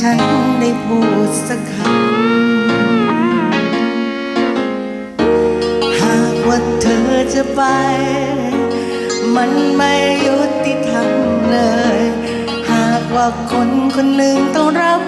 ฉันได้พูดสักคำ หากว่าเธอจะไป มันไม่ยุติธรรมเลย หากว่าคนคนหนึ่งต้องรับ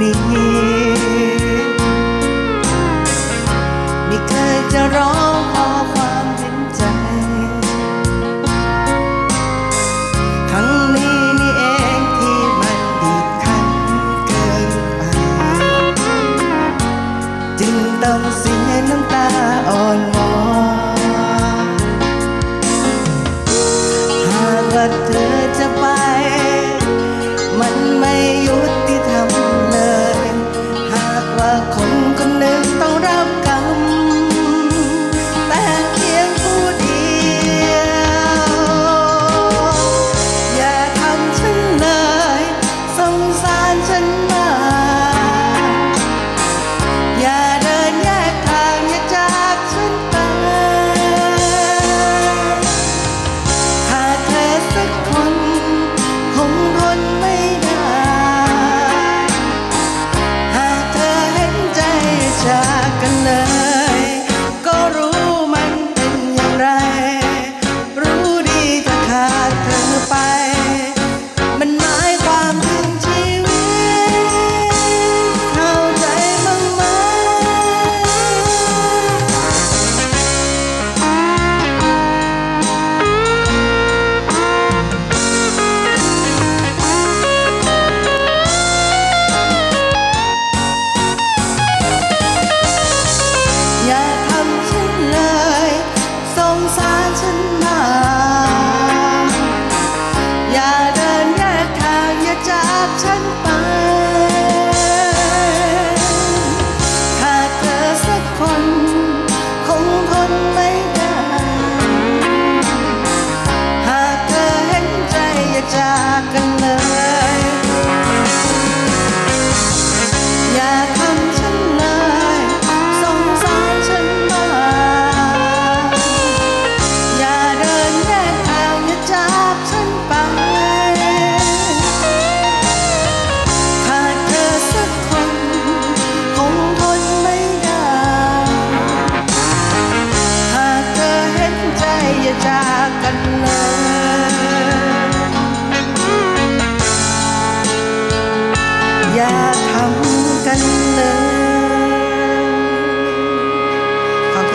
นี้ไม่เคยจะร้อง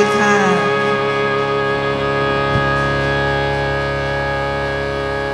ดีค่ะ